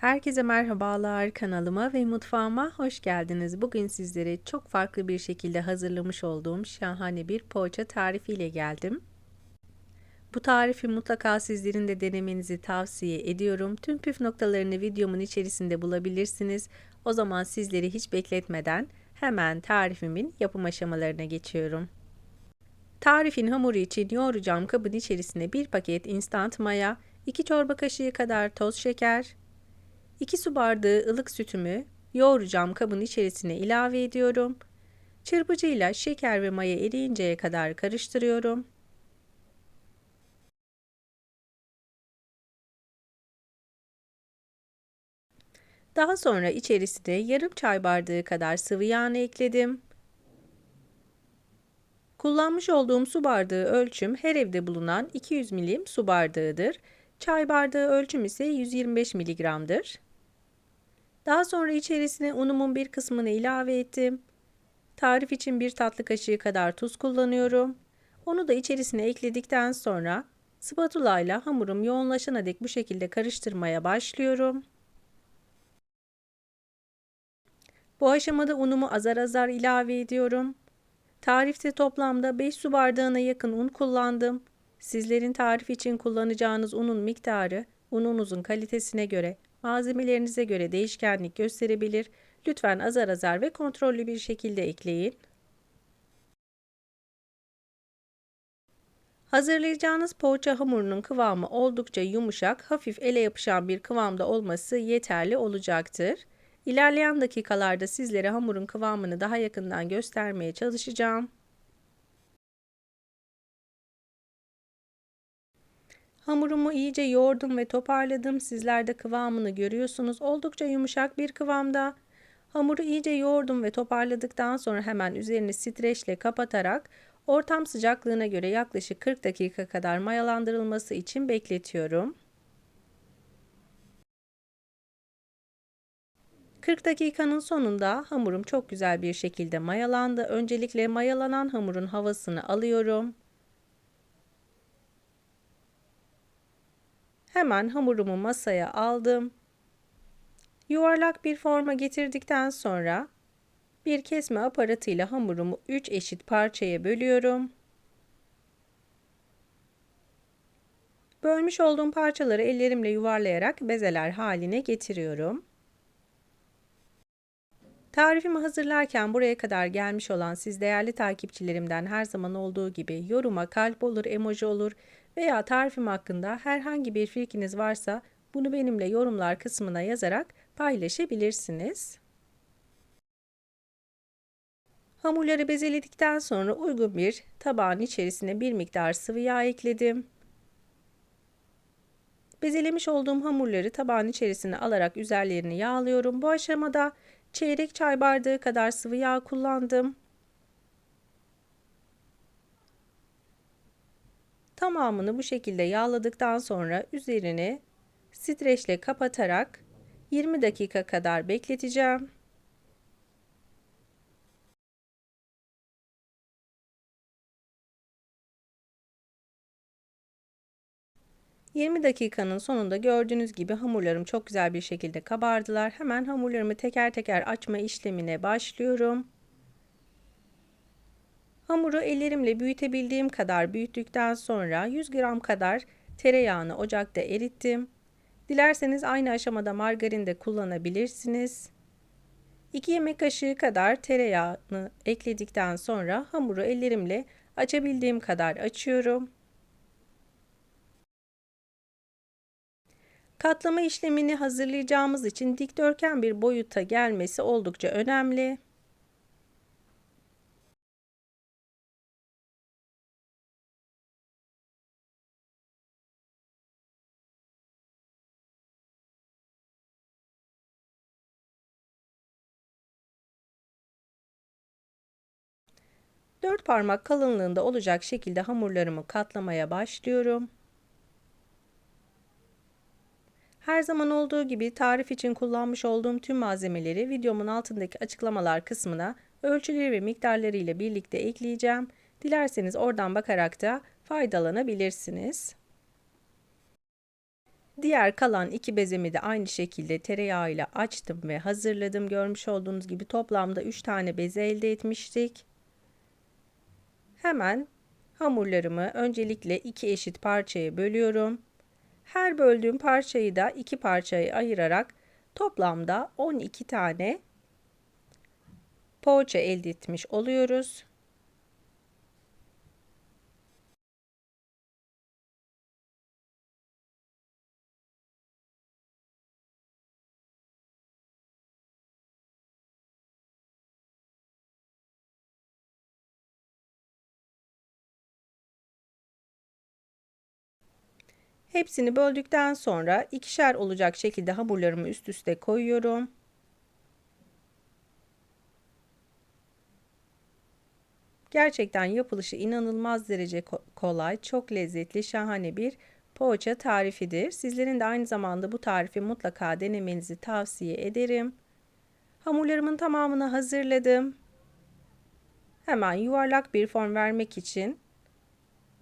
Herkese merhabalar kanalıma ve mutfağıma hoş geldiniz. Bugün sizlere çok farklı bir şekilde hazırlamış olduğum şahane bir poğaça tarifi ile geldim. Bu tarifi mutlaka sizlerin de denemenizi tavsiye ediyorum. Tüm püf noktalarını videomun içerisinde bulabilirsiniz. O zaman sizleri hiç bekletmeden hemen tarifimin yapım aşamalarına geçiyorum. Tarifin hamuru için yoğuracağım kabın içerisine bir paket instant maya, 2 çorba kaşığı kadar toz şeker, 2 su bardağı ılık sütümü yoğuracağım kabın içerisine ilave ediyorum. Çırpıcıyla şeker ve maya eriyinceye kadar karıştırıyorum. Daha sonra içerisine yarım çay bardağı kadar sıvı yağını ekledim. Kullanmış olduğum su bardağı ölçüm her evde bulunan 200 milim su bardağıdır. Çay bardağı ölçüm ise 125 miligramdır. Daha sonra içerisine unumun bir kısmını ilave ettim. Tarif için bir tatlı kaşığı kadar tuz kullanıyorum. Onu da içerisine ekledikten sonra spatula ile hamurum yoğunlaşana dek bu şekilde karıştırmaya başlıyorum. Bu aşamada unumu azar azar ilave ediyorum. Tarifte toplamda 5 su bardağına yakın un kullandım. Sizlerin tarif için kullanacağınız unun miktarı ununuzun kalitesine göre malzemelerinize göre değişkenlik gösterebilir. Lütfen azar azar ve kontrollü bir şekilde ekleyin. Hazırlayacağınız poğaça hamurunun kıvamı oldukça yumuşak, hafif ele yapışan bir kıvamda olması yeterli olacaktır. İlerleyen dakikalarda sizlere hamurun kıvamını daha yakından göstermeye çalışacağım. Hamurumu iyice yoğurdum ve toparladım. Sizler de kıvamını görüyorsunuz. Oldukça yumuşak bir kıvamda. Hamuru iyice yoğurdum ve toparladıktan sonra hemen üzerini streçle kapatarak ortam sıcaklığına göre yaklaşık 40 dakika kadar mayalandırılması için bekletiyorum. 40 dakikanın sonunda hamurum çok güzel bir şekilde mayalandı. Öncelikle mayalanan hamurun havasını alıyorum. Hemen hamurumu masaya aldım. Yuvarlak bir forma getirdikten sonra bir kesme aparatıyla hamurumu 3 eşit parçaya bölüyorum. Bölmüş olduğum parçaları ellerimle yuvarlayarak bezeler haline getiriyorum. Tarifimi hazırlarken buraya kadar gelmiş olan siz değerli takipçilerimden her zaman olduğu gibi yoruma kalp olur, emoji olur veya tarifim hakkında herhangi bir fikriniz varsa bunu benimle yorumlar kısmına yazarak paylaşabilirsiniz. Hamurları bezeledikten sonra uygun bir tabağın içerisine bir miktar sıvı yağ ekledim. Bezelemiş olduğum hamurları tabağın içerisine alarak üzerlerini yağlıyorum. Bu aşamada çeyrek çay bardağı kadar sıvı yağ kullandım. Tamamını bu şekilde yağladıktan sonra üzerini streçle kapatarak 20 dakika kadar bekleteceğim. ...20 dakikanın sonunda gördüğünüz gibi hamurlarım çok güzel bir şekilde kabardılar. Hemen hamurlarımı teker teker açma işlemine başlıyorum. Hamuru ellerimle büyütebildiğim kadar büyüttükten sonra 100 gram kadar tereyağını ocakta erittim. Dilerseniz aynı aşamada margarin de kullanabilirsiniz. 2 yemek kaşığı kadar tereyağını ekledikten sonra hamuru ellerimle açabildiğim kadar açıyorum. Katlama işlemini hazırlayacağımız için dikdörtgen bir boyuta gelmesi oldukça önemli. 4 parmak kalınlığında olacak şekilde hamurlarımı katlamaya başlıyorum. Her zaman olduğu gibi tarif için kullanmış olduğum tüm malzemeleri videomun altındaki açıklamalar kısmına ölçüleri ve miktarları ile birlikte ekleyeceğim. Dilerseniz oradan bakarak da faydalanabilirsiniz. Diğer kalan iki bezemi de aynı şekilde tereyağıyla açtım ve hazırladım. Görmüş olduğunuz gibi toplamda 3 tane beze elde etmiştik. Hemen hamurlarımı öncelikle iki eşit parçaya bölüyorum. Her böldüğüm parçayı da iki parçaya ayırarak toplamda 12 tane poğaça elde etmiş oluyoruz. Hepsini böldükten sonra ikişer olacak şekilde hamurlarımı üst üste koyuyorum. Gerçekten yapılışı inanılmaz derece kolay, çok lezzetli, şahane bir poğaça tarifidir. Sizlerin de aynı zamanda bu tarifi mutlaka denemenizi tavsiye ederim. Hamurlarımın tamamını hazırladım. Hemen yuvarlak bir form vermek için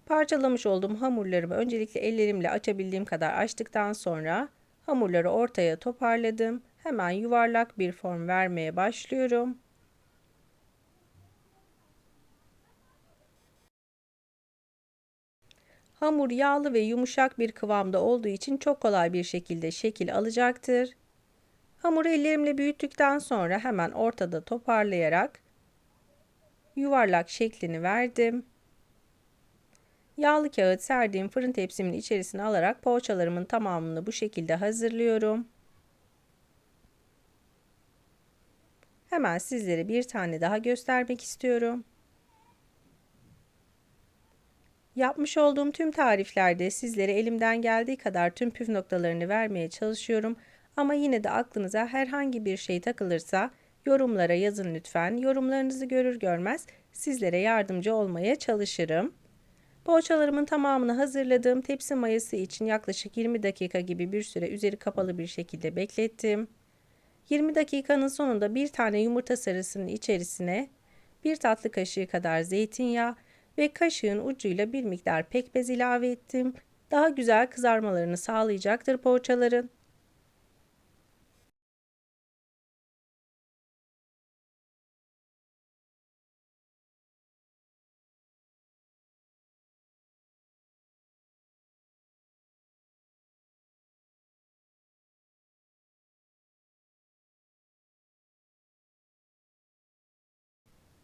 Parçalamış olduğum hamurlarımı öncelikle ellerimle açabildiğim kadar açtıktan sonra hamurları ortaya toparladım. Hemen yuvarlak bir form vermeye başlıyorum. Hamur yağlı ve yumuşak bir kıvamda olduğu için çok kolay bir şekilde şekil alacaktır. Hamuru ellerimle büyüttükten sonra hemen ortada toparlayarak yuvarlak şeklini verdim. Yağlı kağıt serdiğim fırın tepsimin içerisine alarak poğaçalarımın tamamını bu şekilde hazırlıyorum. Hemen sizlere bir tane daha göstermek istiyorum. Yapmış olduğum tüm tariflerde sizlere elimden geldiği kadar tüm püf noktalarını vermeye çalışıyorum. Ama yine de aklınıza herhangi bir şey takılırsa yorumlara yazın lütfen. Yorumlarınızı görür görmez sizlere yardımcı olmaya çalışırım. Poğaçalarımın tamamını hazırladığım tepsi mayası için yaklaşık 20 dakika gibi bir süre üzeri kapalı bir şekilde beklettim. 20 dakikanın sonunda bir tane yumurta sarısının içerisine bir tatlı kaşığı kadar zeytinyağı ve kaşığın ucuyla bir miktar pekmez ilave ettim. Daha güzel kızarmalarını sağlayacaktır poğaçaların.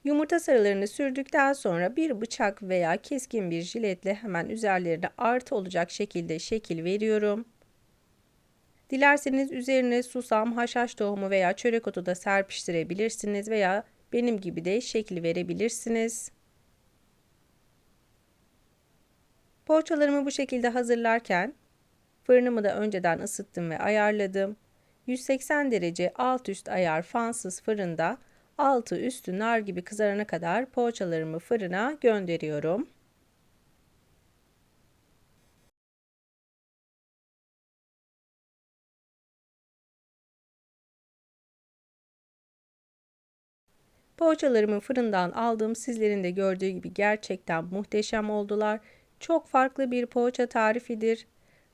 Yumurta sarılarını sürdükten sonra bir bıçak veya keskin bir jiletle hemen üzerlerine artı olacak şekilde şekil veriyorum. Dilerseniz üzerine susam, haşhaş tohumu veya çörek otu da serpiştirebilirsiniz veya benim gibi de şekil verebilirsiniz. Poğaçalarımı bu şekilde hazırlarken fırınımı da önceden ısıttım ve ayarladım. 180 derece alt üst ayar fansız fırında altı üstü nar gibi kızarana kadar poğaçalarımı fırına gönderiyorum. Poğaçalarımı fırından aldım. Sizlerin de gördüğü gibi gerçekten muhteşem oldular. Çok farklı bir poğaça tarifidir.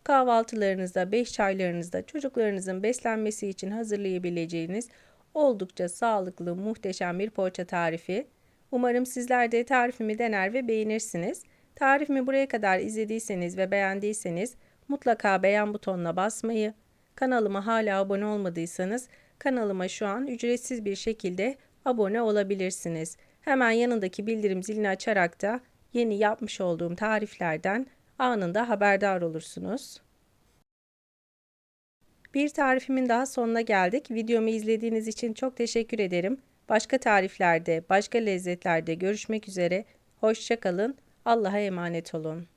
Kahvaltılarınızda, beş çaylarınızda çocuklarınızın beslenmesi için hazırlayabileceğiniz Oldukça sağlıklı, muhteşem bir poğaça tarifi. Umarım sizler de tarifimi dener ve beğenirsiniz. Tarifimi buraya kadar izlediyseniz ve beğendiyseniz mutlaka beğen butonuna basmayı, kanalıma hala abone olmadıysanız kanalıma şu an ücretsiz bir şekilde abone olabilirsiniz. Hemen yanındaki bildirim zilini açarak da yeni yapmış olduğum tariflerden anında haberdar olursunuz. Bir tarifimin daha sonuna geldik. Videomu izlediğiniz için çok teşekkür ederim. Başka tariflerde, başka lezzetlerde görüşmek üzere. Hoşçakalın. Allah'a emanet olun.